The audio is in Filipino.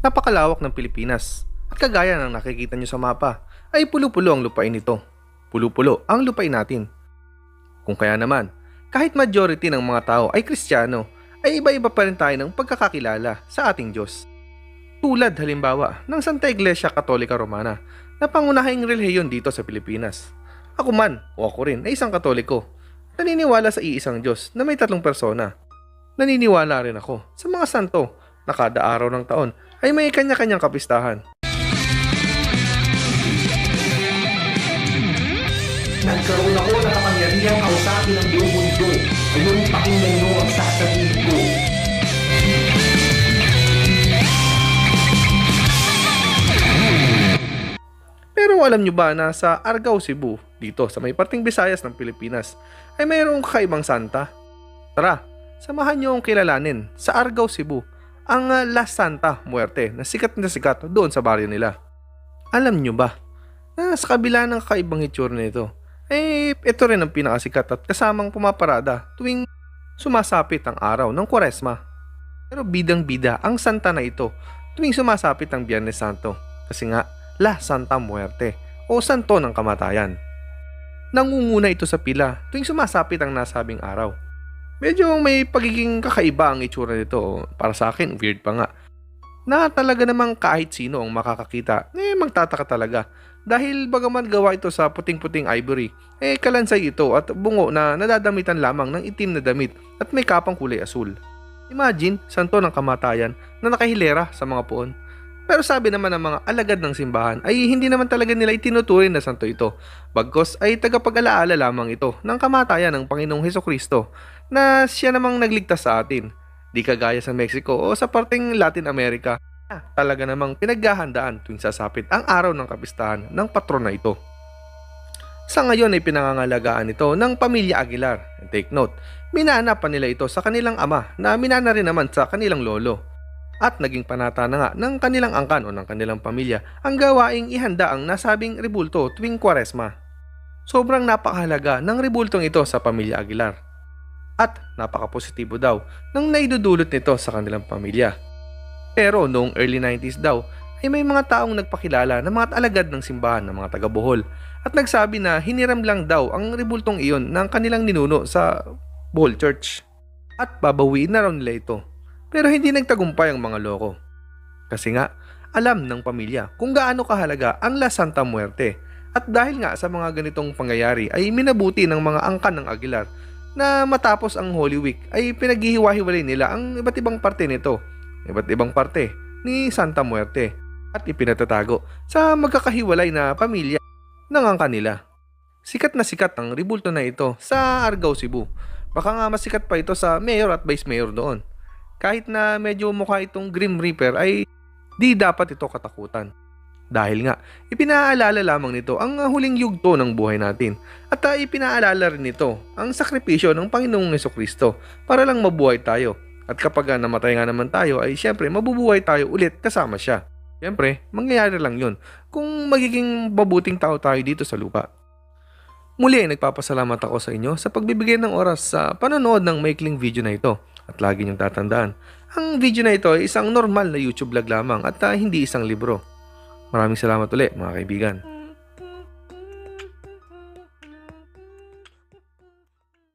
Napakalawak ng Pilipinas. At kagaya ng nakikita nyo sa mapa, ay pulo-pulo ang lupain nito. Pulo-pulo ang lupain natin. Kung kaya naman, kahit majority ng mga tao ay Kristiyano, ay iba-iba pa rin tayo ng pagkakakilala sa ating Diyos. Tulad halimbawa ng Santa Iglesia Katolika Romana na pangunahing relihiyon dito sa Pilipinas. Ako man o ako rin ay isang katoliko. Naniniwala sa iisang Diyos na may tatlong persona. Naniniwala rin ako sa mga santo na kada araw ng taon ay may kanya-kanyang kapistahan. Nagkaroon ako ng kapangyarihang kausapin ng buong mundo. Ngayon pakinggan mo ang sasabihin ko. Pero alam nyo ba na sa Argao, Cebu, dito sa may parting Visayas ng Pilipinas, ay mayroong kakaibang santa? Tara, samahan nyo ang kilalanin sa Argao, Cebu, ang ah, La Santa Muerte na sikat na sikat doon sa baryo nila. Alam nyo ba na sa kabila ng kakaibang itsura nito, eh ito rin ang pinakasikat at kasamang pumaparada tuwing sumasapit ang araw ng Kwaresma. Pero bidang-bida ang santa na ito tuwing sumasapit ang Biyernes Santo kasi nga La Santa Muerte o Santo ng Kamatayan. Nangunguna ito sa pila tuwing sumasapit ang nasabing araw. Medyo may pagiging kakaiba ang itsura nito. Para sa akin, weird pa nga. Na talaga namang kahit sino ang makakakita, eh magtataka talaga. Dahil bagaman gawa ito sa puting-puting ivory, eh kalansay ito at bungo na nadadamitan lamang ng itim na damit at may kapang kulay asul. Imagine, santo ng kamatayan na nakahilera sa mga puon. Pero sabi naman ng mga alagad ng simbahan ay hindi naman talaga nila itinuturing na santo ito. Bagkos ay tagapag-alaala lamang ito ng kamatayan ng Panginoong Heso Kristo na siya namang nagligtas sa atin. Di kagaya sa Mexico o sa parteng Latin America na talaga namang pinaghahandaan tuwing sasapit ang araw ng kapistahan ng patron na ito. Sa ngayon ay pinangangalagaan ito ng pamilya Aguilar. And take note, minana pa nila ito sa kanilang ama na minana rin naman sa kanilang lolo at naging panata na nga ng kanilang angkan o ng kanilang pamilya ang gawaing ihanda ang nasabing rebulto tuwing kwaresma. Sobrang napakahalaga ng rebultong ito sa pamilya Aguilar. At napaka-positibo daw ng naidudulot nito sa kanilang pamilya. Pero noong early 90s daw ay may mga taong nagpakilala ng mga alagad ng simbahan ng mga taga-Bohol at nagsabi na hiniram lang daw ang rebultong iyon ng kanilang ninuno sa Bohol Church. At babawiin na raw nila ito pero hindi nagtagumpay ang mga loko. Kasi nga, alam ng pamilya kung gaano kahalaga ang La Santa Muerte. At dahil nga sa mga ganitong pangyayari ay minabuti ng mga angkan ng Aguilar na matapos ang Holy Week ay pinaghihiwa-hiwalay nila ang iba't ibang parte nito, iba't ibang parte ni Santa Muerte at ipinatatago sa magkakahiwalay na pamilya ng angkan nila. Sikat na sikat ang ribulto na ito sa Argao, Cebu. Baka nga masikat pa ito sa mayor at vice mayor doon kahit na medyo mukha itong Grim Reaper ay di dapat ito katakutan. Dahil nga, ipinaalala lamang nito ang huling yugto ng buhay natin at uh, ipinaalala rin nito ang sakripisyo ng Panginoong Yeso Kristo para lang mabuhay tayo. At kapag uh, namatay nga naman tayo ay syempre mabubuhay tayo ulit kasama siya. Syempre, mangyayari lang yun kung magiging mabuting tao tayo dito sa lupa. Muli ay nagpapasalamat ako sa inyo sa pagbibigay ng oras sa panonood ng maikling video na ito. At lagi niyong tatandaan, ang video na ito ay isang normal na YouTube vlog lamang at ah, hindi isang libro. Maraming salamat ulit mga kaibigan.